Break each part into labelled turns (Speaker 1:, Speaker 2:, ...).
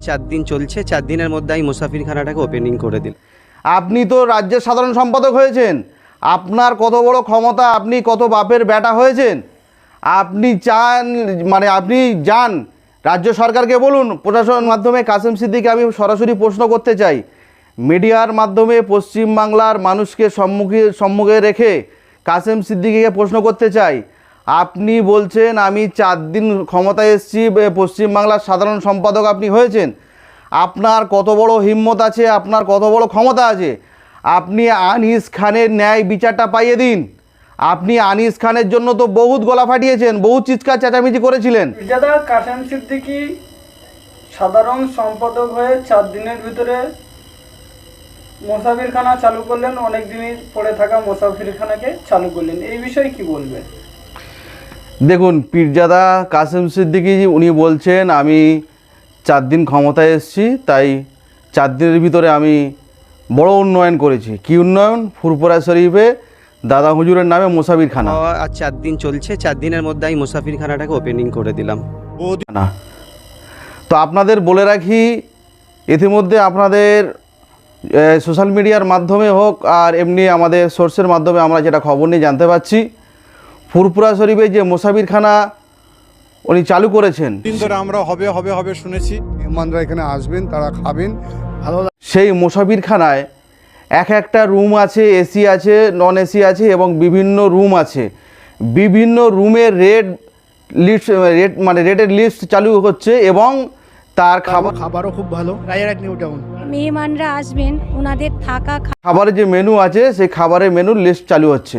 Speaker 1: চার দিন চলছে, চার দিনের মধ্যে আমি মুসাফিরখানাটাকে ওপেনিং করে দিন
Speaker 2: আপনি তো রাজ্যের সাধারণ সম্পাদক হয়েছেন। আপনার কত বড় ক্ষমতা, আপনি কত বাপের ব্যাটা হয়েছেন। আপনি চান মানে আপনি যান। রাজ্য সরকারকে বলুন, প্রশাসনের মাধ্যমে কাসেম সিদ্দিকে আমি সরাসরি প্রশ্ন করতে চাই। মিডিয়ার মাধ্যমে পশ্চিমবাংলার মানুষকে সম্মুখে সম্মুখে রেখে কাসেম সিদ্দিকিকে প্রশ্ন করতে চাই। আপনি বলছেন আমি চার দিন ক্ষমতায় এসেছি পশ্চিমবাংলার সাধারণ সম্পাদক আপনি হয়েছেন। আপনার কত বড় হিম্মত আছে, আপনার কত বড় ক্ষমতা আছে? আপনি আনিস খানের ন্যায় বিচারটা পাইয়ে দিন। আপনি আনিস খানের জন্য তো বহুত গলা ফাটিয়েছেন, বহুত চিৎকার চেঁচামেচি করেছিলেন।
Speaker 3: পিজাদা কাশেম সিদ্দিকি সাধারণ সম্পাদক হয়ে চার দিনের ভিতরে মোসাফিরখানা চালু করলেন, অনেক দিনই পড়ে থাকা মোসাফিরখানাকে চালু করলেন। এই বিষয়ে কি বলবেন?
Speaker 2: দেখুন পীরজাদা কাসেম সিদ্দিকি উনি বলছেন আমি চার দিন ক্ষমতায় এসেছি তাই চার দিনের ভিতরে আমি বড় উন্নয়ন করেছি। কি উন্নয়ন? ফুরপুরা শরীফে দাদা হুজুরের নামে মোসাবিরখানা
Speaker 1: আর চার দিন চলছে চার দিনের মধ্যে আমি মুসাফিরখানাটাকে ওপেনিং করে দিলাম।
Speaker 2: না তো আপনাদের বলে রাখি ইতিমধ্যে আপনাদের সোশ্যাল মিডিয়ার মাধ্যমে হোক আর এমনি আমাদের সোর্সের মাধ্যমে আমরা যেটা খবর নিয়ে জানতে পারছি ফুরপুরা শরীফে যে মোসাবিরখানা উনি চালু করেছেন।
Speaker 4: দিন ধরে আমরা হবে হবে হবে শুনেছি।
Speaker 5: মেহমানরা এখানে আসবেন তারা খাবেন। ভালো
Speaker 2: সেই মোসাবিরখানায় এক একটা রুম আছে এসি আছে নন এসি আছে এবং বিভিন্ন রুম আছে। বিভিন্ন রুমের রেট লিস্ট রেট মানে রেটের লিস্ট চালু হচ্ছে এবং তার খাবার
Speaker 5: খাবারও খুব ভালো। Rajarhat new town.
Speaker 6: মেহমানরা আসবেন ওনাদের থাকা
Speaker 2: খাবারের যে মেনু আছে সেই খাবারের মেনুর লিস্ট চালু হচ্ছে।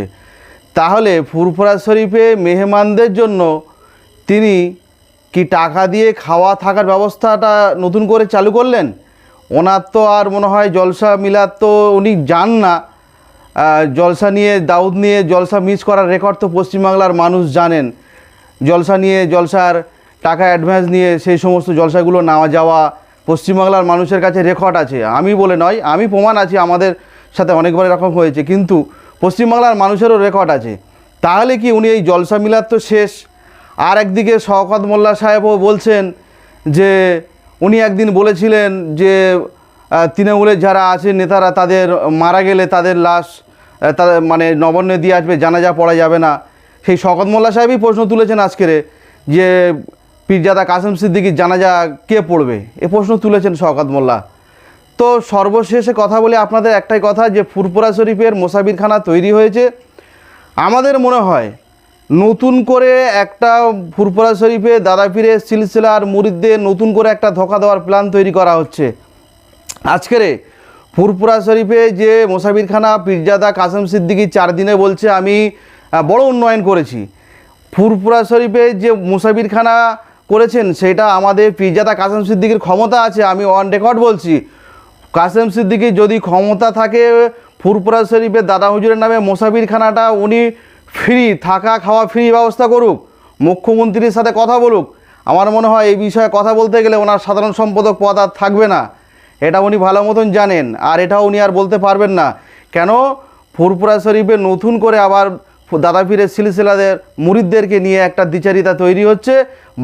Speaker 2: তাহলে ফুরফুরা শরীফে মেহমানদের জন্য তিনি কি টাকা দিয়ে খাওয়া থাকার ব্যবস্থাটা নতুন করে চালু করলেন? ওনার তো আর মনে হয় জলসা মিলার তো উনি যান না। জলসা নিয়ে, দাউদ নিয়ে জলসা মিস করার রেকর্ড তো পশ্চিমবাংলার মানুষ জানেন। জলসা নিয়ে, জলসার টাকা অ্যাডভান্স নিয়ে সেই সমস্ত জলসাগুলো নেওয়া যাওয়া পশ্চিমবাংলার মানুষের কাছে রেকর্ড আছে। আমি বলে নয়, আমি প্রমাণ আছি, আমাদের সাথে অনেকবার এরকম হয়েছে। কিন্তু পশ্চিমবাংলার মানুষেরও রেকর্ড আছে। তাহলে কি উনি এই জলসা মিলার তো শেষ? আর একদিকে শওকত মোল্লা সাহেবও বলছেন যে, উনি একদিন বলেছিলেন যে তৃণমূলের যারা আছে নেতারা তাদের মারা গেলে তাদের লাশ তাদের মানে নবান্নে দিয়ে আসবে, জানাজা পড়া যাবে না। সেই শকত মোল্লা সাহেবই প্রশ্ন তুলেছেন আজকেরে যে, পীরজাদা কাসেম সিদ্দিকির জানাজা কে পড়বে? এ প্রশ্ন তুলেছেন শওকত মোল্লা। তো সর্বশেষে কথা বলে আপনাদের একটাই কথা যে ফুরপুরা শরীফের মোসাবিরখানা তৈরি হয়েছে। আমাদের মনে হয় নতুন করে একটা ফুরপুরা শরীফে দাদা পীরের সিলসিলার মুরিদদের নতুন করে একটা ধোকা দেওয়ার প্ল্যান তৈরি করা হচ্ছে। আজকেরে ফুরপুরা শরীফে যে মোসাবিরখানা পীরজাদা কাসেম সিদ্দিকি চার দিনে বলছে, আমি বড় উন্নয়ন করেছি। ফুরপুরা শরীফে যে মুসাবিরখানা করেছেন, সেটা আমাদের পীরজাদা কাসেম সিদ্দিকির ক্ষমতা আছে, আমি অন রেকর্ড বলছি। কাসেম সিদ্দিকি যদি ক্ষমতা থাকে ফুরপুরা শরীফের দাদা হুজুরের নামে মোসাবিরখানাটা উনি ফ্রি, থাকা, খাওয়া ফ্রি ব্যবস্থা করুক, মুখ্যমন্ত্রীর সাথে কথা বলুক। আমার মনে হয় এই বিষয়ে কথা বলতে গেলে ওনার সাধারণ সম্পাদক পদ আর থাকবে না। এটা উনি ভালো মতন জানেন, আর এটাও উনি আর বলতে পারবেন না। কেন? ফুরপুরা শরীফে নতুন করে আবার দাদা পীরের সিলসিলাদের মুরিদদেরকে নিয়ে একটা দ্বিচারিতা তৈরি হচ্ছে।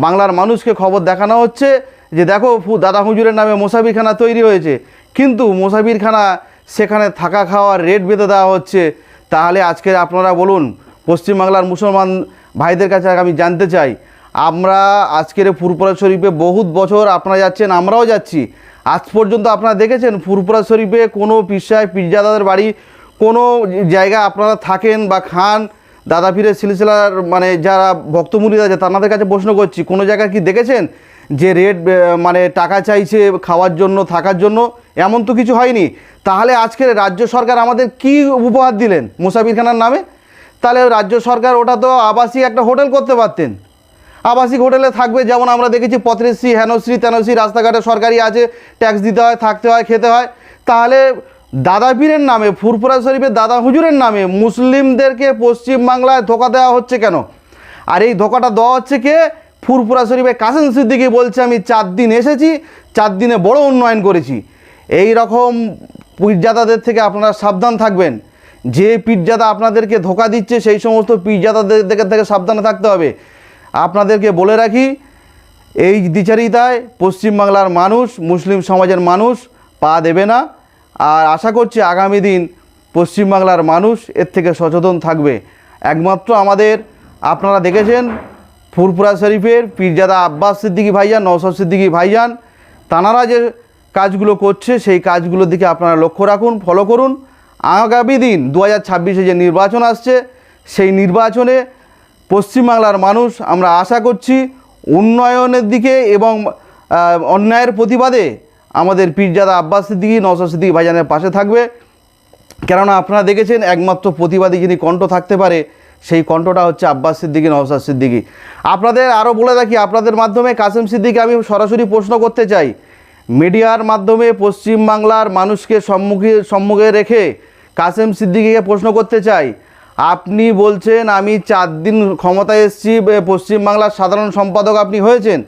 Speaker 2: বাংলার মানুষকে খবর দেখানো হচ্ছে যে, দেখো দাদা হুজুরের নামে মোসাবিরখানা তৈরি হয়েছে। কিন্তু মোসাবিরখানা সেখানে থাকা খাওয়ার রেট বেঁধে দেওয়া হচ্ছে। তাহলে আজকে আপনারা বলুন, পশ্চিমবাংলার মুসলমান ভাইদের কাছে আমি জানতে চাই। আমরা আজকের ফুরপুরা শরীফে বহুত বছর আপনারা যাচ্ছেন, আমরাও যাচ্ছি। আজ পর্যন্ত আপনারা দেখেছেন ফুরপুরা শরীফে কোনো পিসায় পিরজাদাদের বাড়ি, কোনো জায়গা আপনারা থাকেন বা খান? দাদা পীরের সিলসিলার মানে যারা ভক্তমুরিদ আছে, তাদের কাছে প্রশ্ন করছি, কোনো জায়গায় কি দেখেছেন যে রেট মানে টাকা চাইছে খাওয়ার জন্য, থাকার জন্য? এমন তো কিছু হয়নি। তাহলে আজকের রাজ্য সরকার আমাদের কি উপহার দিলেন মুসাফিরখানার নামে? তাহলে রাজ্য সরকার ওটা তো আবাসিক একটা হোটেল করতে পারতেন। আবাসিক হোটেলে থাকবে, যেমন আমরা দেখেছি পত্রেশ্রী, হেনশ্রী, তেনশ্রী রাস্তাঘাটে সরকারি আছে, ট্যাক্স দিতে হয়, থাকতে হয়, খেতে হয়। তাহলে দাদা পীরের নামে, ফুরফুরা শরীফের দাদা হুজুরের নামে মুসলিমদেরকে পশ্চিমবাংলায় ধোকা দেওয়া হচ্ছে কেন? আর এই ধোকাটা দেওয়া হচ্ছে কে? ফুরফুরা শরীফে কাসেম সিদ্দিকি বলছে, আমি চার দিন এসেছি, চার দিনে বড় উন্নয়ন করেছি। এই রকম পীরজাদাদের থেকে আপনারা সাবধান থাকবেন। যে পীরজাদা আপনাদেরকে ধোকা দিচ্ছে, সেই সমস্ত পীরজাদাদের থেকে সাবধানে থাকতে হবে। আপনাদেরকে বলে রাখি, এই দ্বিচারিতায় পশ্চিমবাংলার মানুষ, মুসলিম সমাজের মানুষ পা দেবে না। আর আশা করছি আগামী দিন পশ্চিমবাংলার মানুষ এর থেকে সচেতন থাকবে। একমাত্র আমাদের, আপনারা দেখেছেন ফুরপুরা শরীফের পীরজাদা আব্বাস সিদ্দিকী ভাইজান নৌসব সিদ্দিকী ভাইজান, তানারা যে কাজগুলো করছে, সেই কাজগুলোর দিকে আপনারা লক্ষ্য রাখুন ফলো করুন। আগামী দিন দু হাজার ছাব্বিশে যে নির্বাচন আসছে, সেই নির্বাচনে পশ্চিমবাংলার মানুষ, আমরা আশা করছি, উন্নয়নের দিকে এবং অন্যায়ের প্রতিবাদে আমাদের পীরজাদা আব্বাস সিদ্দিকী নৌসব সিদ্দিকী ভাইজানের পাশে থাকবে। কেননা আপনারা দেখেছেন, একমাত্র প্রতিবাদী যিনি কণ্ঠ থাকতে পারে, সেই কণ্ঠটা হচ্ছে আব্বাস সিদ্দিকী নওসাদ সিদ্দিকী। আপনাদের আরও বলে রাখি, আপনাদের মাধ্যমে কাসেম সিদ্দিকী আমি সরাসরি প্রশ্ন করতে চাই। মিডিয়ার মাধ্যমে পশ্চিমবাংলার মানুষকে সম্মুখে সম্মুখে রেখে কাসেম সিদ্দিকিকে প্রশ্ন করতে চাই। আপনি বলছেন, আমি চার দিন ক্ষমতায় এসেছি পশ্চিমবাংলার সাধারণ সম্পাদক আপনি হয়েছেন।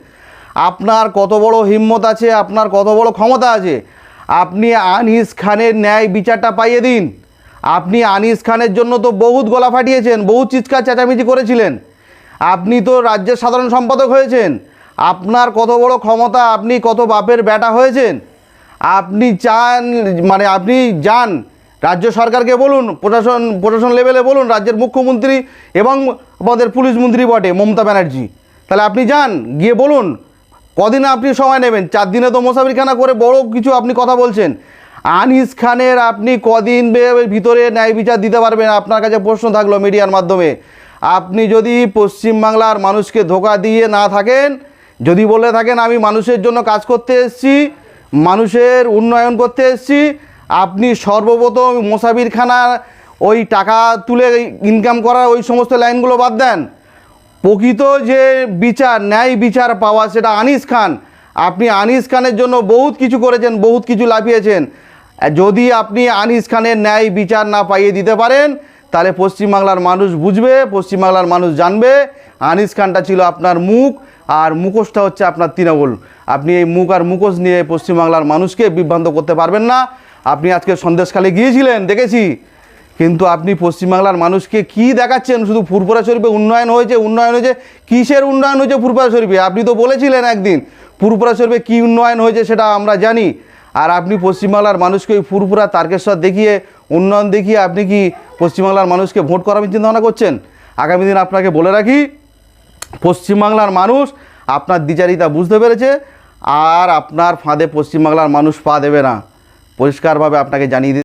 Speaker 2: আপনার কত বড় হিম্মত আছে, আপনার কত বড় ক্ষমতা আছে? আপনি আনিস খানের ন্যায় বিচারটা পাইয়ে দিন। আপনি আনিস খানের জন্য তো বহুত গলা ফাটিয়েছেন বহু চিৎকার চেঁচামেচি করেছিলেন। আপনি তো রাজ্যের সাধারণ সম্পাদক হয়েছেন। আপনার কত বড় ক্ষমতা, আপনি কত বাপের ব্যাটা হয়েছেন? আপনি চান মানে আপনি যান। রাজ্য সরকারকে বলুন, প্রশাসন প্রশাসন লেভেলে বলুন, রাজ্যের মুখ্যমন্ত্রী এবং আমাদের পুলিশ মন্ত্রী বটে, মমতা ব্যানার্জি। তাহলে আপনি যান, গিয়ে বলুন, কদিনে আপনি সময় নেবেন? চার দিনে তো মোসাফিরখানা করে বড় কিছু আপনি কথা বলছেন। আনিস খানের আপনি কদিন ভিতরে ন্যায় বিচার দিতে পারবেন? আপনার কাছে প্রশ্ন থাকল মিডিয়ার মাধ্যমে। আপনি যদি পশ্চিমবাংলার মানুষকে ধোকা দিয়ে না থাকেন যদি বলে থাকেন, আমি মানুষের জন্য কাজ করতে এসেছি, মানুষের উন্নয়ন করতে এসেছি, আপনি সর্বপ্রথম মোসাফিরখানা ওই টাকা তুলে ইনকাম করার ওই সমস্ত লাইনগুলো বাদ দেন। প্রকৃত যে বিচার, ন্যায় বিচার পাওয়া সেটা আনিস খান। আপনি আনিস খানের জন্য বহুত কিছু করেছেন, বহুত কিছু লাভিয়েছেন যদি আপনি আনিস খানের ন্যায় বিচার না পাইয়ে দিতে পারেন তাহলে পশ্চিমবাংলার মানুষ বুঝবে, পশ্চিমবাংলার মানুষ জানবে। আনিস খানটা ছিল আপনার মুখ, আর মুখোশটা হচ্ছে আপনার তৃণমূল। আপনি এই মুখ আর মুখোশ নিয়ে পশ্চিমবাংলার মানুষকে বিভ্রান্ত করতে পারবেন না। আপনি আজকে সন্দেশখালে গিয়েছিলেন, দেখেছি। কিন্তু আপনি পশ্চিমবাংলার মানুষকে কি দেখাচ্ছেন? শুধু ফুরফুরা শরীফে উন্নয়ন হয়েছে উন্নয়ন হয়েছে। কিসের উন্নয়ন হয়েছে ফুরফুরা শরীফে? আপনি তো বলেছিলেন একদিন, ফুরফুরা শরীফে কী উন্নয়ন হয়েছে সেটা আমরা জানি। আর আপনি পশ্চিমবাংলার মানুষকে ওই ফুরফুরা তারকেশ্বর দেখিয়ে, উন্নয়ন দেখিয়ে আপনি কি পশ্চিমবাংলার মানুষকে ভোট করার চিন্তাভাবনা করছেন? আগামী দিন আপনাকে বলে রাখি, পশ্চিমবাংলার মানুষ আপনার দ্বিচারিতা বুঝতে পেরেছে, আর আপনার ফাঁদে পশ্চিমবাংলার মানুষ পা দেবে না। পরিষ্কারভাবে আপনাকে জানিয়ে